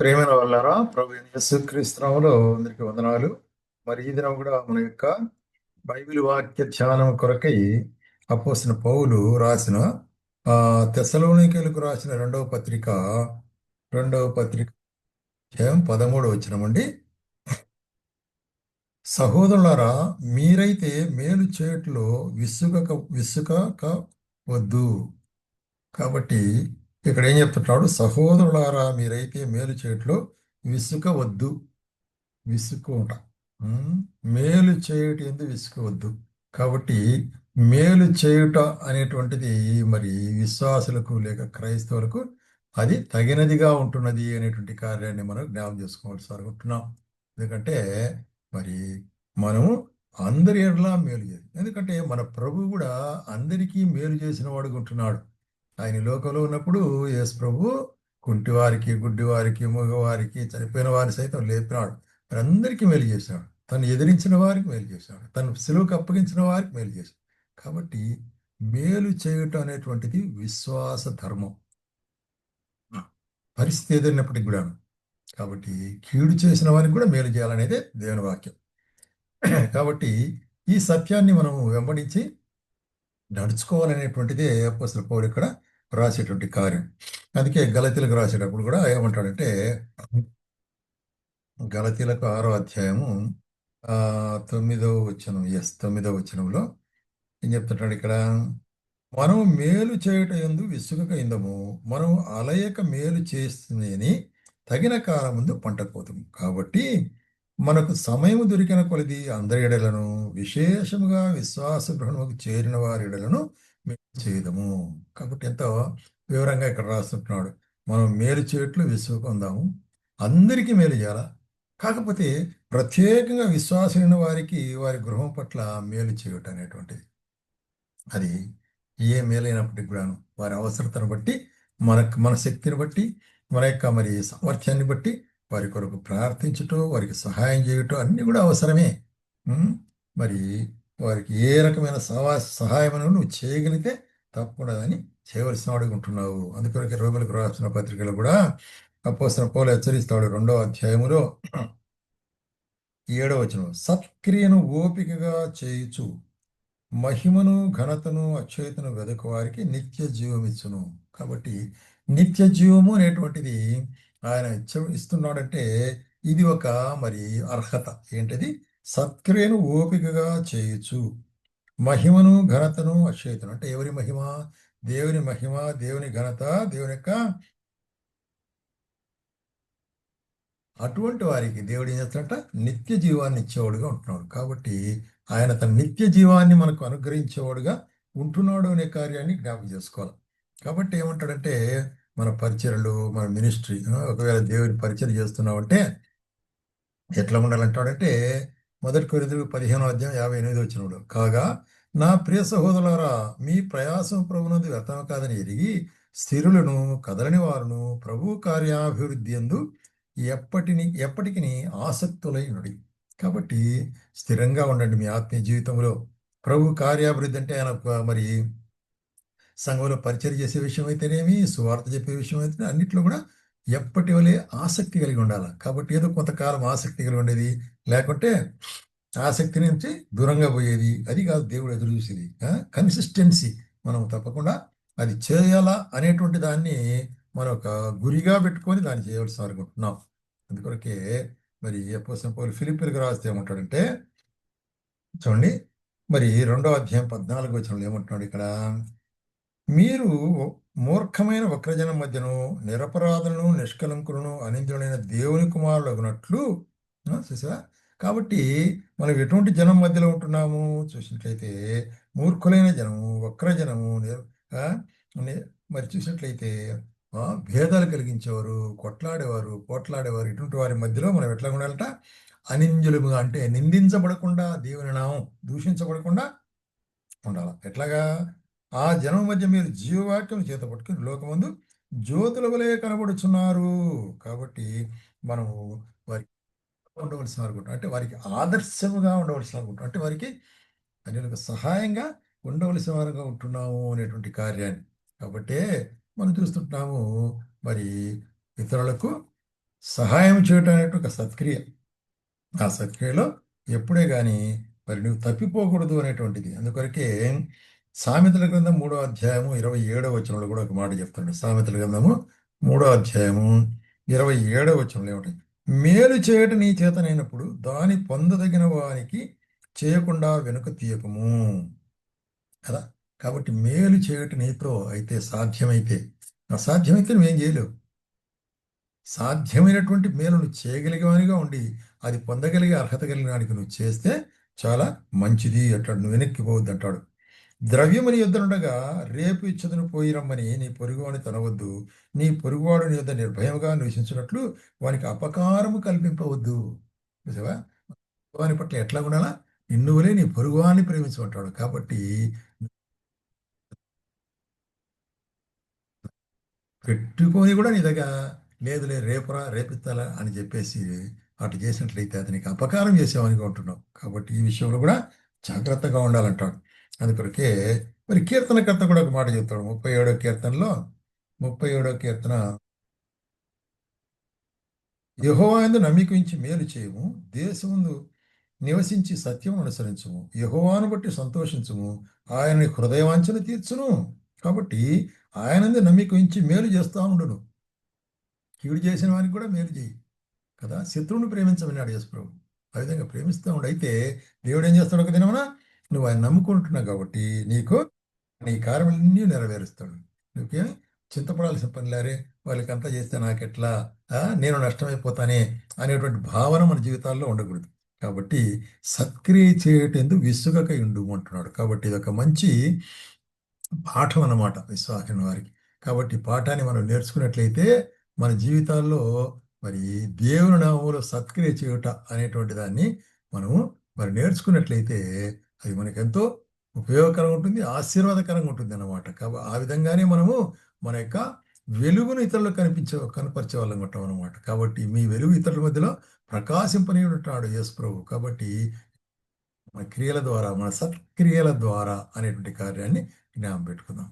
ప్రేమైన వాళ్ళారా? ప్రభు యేసుక్రీస్తునామలో అందరికి వందనాలు. మరి ఈ దినం కూడా మన యొక్క బైబిల్ వాక్య ధ్యానం కొరకై అపోసిన పౌలు రాసిన తెసలోనికలకు రాసిన రెండవ పత్రిక రెండవ పత్రిక పదమూడు వచ్చినమండి సహోదరులారా మీరైతే మేలు చేయట్లో విసుగక విసుగక వద్దు. కాబట్టి ఇక్కడ ఏం చెప్తున్నాడు? సహోదరులారా మీరైతే మేలు చేయట్లో విసుకవద్దు విసుకుంట మేలు చేయుట ఎందు విసుకవద్దు కాబట్టి మేలు చేయుట అనేటువంటిది మరి విశ్వాసులకు లేక క్రైస్తవులకు అది తగినదిగా ఉంటున్నది అనేటువంటి కార్యాన్ని మనం జ్ఞాపం చేసుకోవాల్సి అనుకుంటున్నాం ఎందుకంటే మరి మనము అందరి ఎడలా మేలు చేయాలి. ఎందుకంటే మన ప్రభు కూడా అందరికీ మేలు చేసిన వాడుగా ఉంటున్నాడు. ఆయన లోకంలో ఉన్నప్పుడు యేసు ప్రభు కుంటివారికి గుడ్డివారికి మగవారికి చనిపోయిన వారి సైతం లేపినాడు. మరి అందరికీ మేలు చేశాడు. తను ఎదిరించిన వారికి మేలు చేశాడు. తను సెలవుకు అప్పగించిన వారికి మేలు చేశాడు. కాబట్టి మేలు చేయటం అనేటువంటిది విశ్వాస ధర్మం. పరిస్థితి ఎదిరినప్పటికి కూడా కాబట్టి కీడు చేసిన వారికి కూడా మేలు చేయాలనేదే దేవుని వాక్యం. కాబట్టి ఈ సత్యాన్ని మనం వెంబడించి నడుచుకోవాలనేటువంటిదే అసలు పౌరు ఇక్కడ రాసేటువంటి కార్యం. అందుకే గలతీలకు రాసేటప్పుడు కూడా ఏమంటాడంటే గలతీలకు ఆరో అధ్యాయము తొమ్మిదవ వచనం ఎస్ తొమ్మిదవ వచనంలో ఏం చెప్తున్నాడు ఇక్కడ? మనం మేలు చేయట ఎందు విసుగక ఇందము మనం అలయక మేలు చేస్తుందని తగిన కాలం ముందు పంట కోతం కాబట్టి మనకు సమయం దొరికిన కొలది అందరి ఎడలను విశేషముగా విశ్వాస గ్రహణకు చేరిన వారి ఎడలను మేము చేయదము కాబట్టి ఎంతో వివరంగా ఇక్కడ రాస్తున్నాడు మనం మేలు చేయట్లు విసుకుందాము అందరికీ మేలు చేయాలా? కాకపోతే ప్రత్యేకంగా విశ్వాసమైన వారికి వారి గృహం పట్ల మేలు చేయటం అనేటువంటిది. అది ఏ మేలైనప్పటికి కూడాను వారి అవసరతను బట్టి మన మన శక్తిని బట్టి మన యొక్క మరి సామర్థ్యాన్ని బట్టి వారి కొరకు ప్రార్థించటం వారికి సహాయం చేయటం అన్నీ కూడా అవసరమే. మరి వారికి ఏ రకమైన సహా సహాయమని నువ్వు చేయగలిగితే తప్పకుండా అని చేయవలసిన వాడికి ఉంటున్నావు. అందుకొరకే రోగులకు రాసిన పత్రికలు కూడా అపోసిన పోలు హెచ్చరిస్తాడు రెండో అధ్యాయములో ఏడవ వచనం. సత్క్రియను ఓపికగా చేయుచు మహిమను ఘనతను అక్షయతను వెదకు వారికి నిత్య జీవమిచ్చును కాబట్టి నిత్య జీవము అనేటువంటిది ఆయన ఇచ్చ ఇస్తున్నాడంటే ఇది ఒక మరి అర్హత. ఏంటిది? సత్క్రియను ఓపికగా చేయొచ్చు మహిమను ఘనతను అక్షయతను అంటే ఎవరి మహిమ? దేవుని మహిమ దేవుని ఘనత దేవుని యొక్క అటువంటి వారికి దేవుడు ఏం చేస్తాడంట? నిత్య జీవాన్ని ఇచ్చేవాడుగా ఉంటున్నాడు. కాబట్టి ఆయన తన నిత్య జీవాన్ని మనకు అనుగ్రహించేవాడుగా ఉంటున్నాడు అనే కార్యాన్ని జ్ఞాపకం చేసుకోవాలి. కాబట్టి ఏమంటాడంటే మన పరిచయలు మన మినిస్ట్రీ ఒకవేళ దేవుని పరిచయం చేస్తున్నామంటే ఎట్లా ఉండాలంటాడంటే మొదటి కొరిదులు పదిహేను అధ్యాయం యాభై ఎనిమిది వచ్చినప్పుడు కాగా నా ప్రియ సహోదరులారా మీ ప్రయాసం ప్రభునందు వ్యర్థం కాదని ఎరిగి స్థిరులను కదలని వారును ప్రభు కార్యాభివృద్ధి ఎందు ఎప్పటిని ఎప్పటికి ఆసక్తులై నుడి. కాబట్టి స్థిరంగా ఉండండి మీ ఆత్మీయ జీవితంలో. ప్రభు కార్యాభివృద్ధి అంటే ఆయన మరి సంఘంలో పరిచయం చేసే విషయం అయితేనేమి సువార్త చెప్పే విషయం అయితే అన్నింటిలో కూడా ఎప్పటి వలె ఆసక్తి కలిగి ఉండాలి. కాబట్టి ఏదో కొంతకాలం ఆసక్తి కలిగి ఉండేది లేకుంటే ఆసక్తి నుంచి దూరంగా పోయేది. అది కాదు దేవుడు ఎదురు చూసేది. కన్సిస్టెన్సీ. మనం తప్పకుండా అది చేయాలా అనేటువంటి దాన్ని మనం ఒక గురిగా పెట్టుకొని దాన్ని చేయవలసి అనుకుంటున్నాం అందుకొరకే మరి ఎప్పుడు పోలి ఫిలిపిన్కి రాస్తే ఏమంటాడంటే చూడండి మరి రెండో అధ్యాయం పద్నాలుగు వచ్చిన ఏమంటున్నాడు ఇక్కడ? మీరు మూర్ఖమైన వక్రజనం మధ్యను నిరపరాధులను నిష్కలంకులను అనిందులైన దేవుని కుమారులు అగునట్లు చూసా కాబట్టి మనం ఎటువంటి జనం మధ్యలో ఉంటున్నాము? చూసినట్లయితే మూర్ఖులైన జనము వక్రజనము మరి చూసినట్లయితే భేదాలు కలిగించేవారు కొట్లాడేవారు పోట్లాడేవారు ఇటువంటి వారి మధ్యలో మనం ఎట్లా ఉండాలట? అనింజులుగా అంటే నిందించబడకుండా దేవుని నామం దూషించబడకుండా ఉండాలి. ఎట్లాగా? ఆ జనం మధ్య మీరు జీవవాక్యం చేత పట్టుకుని లోకమందు జ్యోతుల వలె కనబడుచున్నారు. కాబట్టి మనము వారికి ఉండవలసిన అనుకుంటాం అంటే వారికి ఆదర్శముగా ఉండవలసిన అనుకుంటాం అంటే వారికి అన్నిలకు సహాయంగా ఉండవలసిన వారుగా ఉంటున్నాము అనేటువంటి కార్యాన్ని. కాబట్టి మనం చూస్తుంటాము మరి ఇతరులకు సహాయం చేయటం అనేటువంటి ఒక సత్క్రియ. ఆ సత్క్రియలో ఎప్పుడే కానీ మరి నువ్వు తప్పిపోకూడదు అనేటువంటిది. అందుకొరకే సామెతల గ్రంథం మూడో అధ్యాయము ఇరవై ఏడో వచనంలో కూడా ఒక మాట చెప్తాడు. సామెతల గ్రంథము మూడో అధ్యాయము ఇరవై ఏడో వచనంలో ఏమిటి మేలు చేయట నీ చేతనైనప్పుడు దాని పొందదగిన వానికి చేయకుండా వెనుక తీయకము. కదా? కాబట్టి మేలు చేయట నీతో అయితే సాధ్యమైతే అసాధ్యమైతే నువ్వేం చేయలేవు. సాధ్యమైనటువంటి మేలు నువ్వు చేయగలిగేవానిగా ఉండి అది పొందగలిగే అర్హత కలిగిన వానికి నువ్వు చేస్తే చాలా మంచిది అంటాడు. నువ్వు వెనక్కి పోవద్దు అంటాడు ద్రవ్యముని యుద్ధనుండగా రేపు ఇచ్చదును పోయి రమ్మని నీ పొరుగువాడిని తనవద్దు నీ పొరుగువాడు నీ యొద్ద నిర్భయముగా నివసించినట్లు వానికి అపకారము కల్పింపవద్దు. చూసావా? వాని పట్ల ఎట్లా ఉండాలా? నిన్ను వలే నీ పొరుగువాన్ని ప్రేమించమంటాడు కాబట్టి పెట్టుకొని కూడా నీ దగ్గర లేదులే రేపురా రేపిస్తాలా అని చెప్పేసి అటు చేసినట్లయితే అతనికి అపకారం చేసేవానికి ఉంటున్నావు. కాబట్టి ఈ విషయంలో కూడా జాగ్రత్తగా ఉండాలంటాడు. అందుకొరకే మరి కీర్తనకర్త కూడా ఒక మాట చెప్తాడు. ముప్పై ఏడో కీర్తనలో ముప్పై ఏడో కీర్తన యహోవాయందు నమ్మికించి మేలు చేయము దేశముందు నివసించి సత్యం అనుసరించము యహోవాను బట్టి సంతోషించము ఆయన హృదయవాంఛను తీర్చును. కాబట్టి ఆయనందు నమ్మికించి మేలు చేస్తూ ఉండును. కీడు చేసిన వానికి కూడా మేలు చేయి. కదా? శత్రువుని ప్రేమించమని యేసు ప్రభు ఆ విధంగా ప్రేమిస్తూ ఉండు. అయితే దేవుడు ఏం చేస్తాడు ఒక దినమున నువ్వు ఆయన నమ్ముకుంటున్నావు కాబట్టి నీకు నీ కార్యములన్నీ నెరవేరుస్తాడు. నువ్వేం చింతపడాల్సిన పని లేరే వాళ్ళకి అంతా చేస్తే నాకెట్లా? నేను నష్టమైపోతానే అనేటువంటి భావన మన జీవితాల్లో ఉండకూడదు. కాబట్టి సత్క్రియ చేయటందుకు విసుగక ఉండు అంటున్నాడు. కాబట్టి ఇది ఒక మంచి పాఠం అన్నమాట విశ్వాసం వారికి. కాబట్టి పాఠాన్ని మనం నేర్చుకున్నట్లయితే మన జీవితాల్లో మరి దేవుని నామంలో సత్క్రియ చేయుట అనేటువంటి దాన్ని మనము మరి నేర్చుకున్నట్లయితే అది మనకెంతో ఎంతో ఉపయోగకరంగా ఉంటుంది ఆశీర్వాదకరంగా ఉంటుంది అన్నమాట కాబట్టి ఆ విధంగానే మనము మన యొక్క వెలుగును ఇతరులకు కనిపించే కనపరిచే వాళ్ళం ఉంటాం అనమాట కాబట్టి మీ వెలుగు ఇతరుల మధ్యలో ప్రకాశింపనీయుడుంటాడు యేసు ప్రభు. కాబట్టి మన క్రియల ద్వారా మన సత్క్రియల ద్వారా అనేటువంటి కార్యాన్ని జ్ఞాపం పెట్టుకుందాం.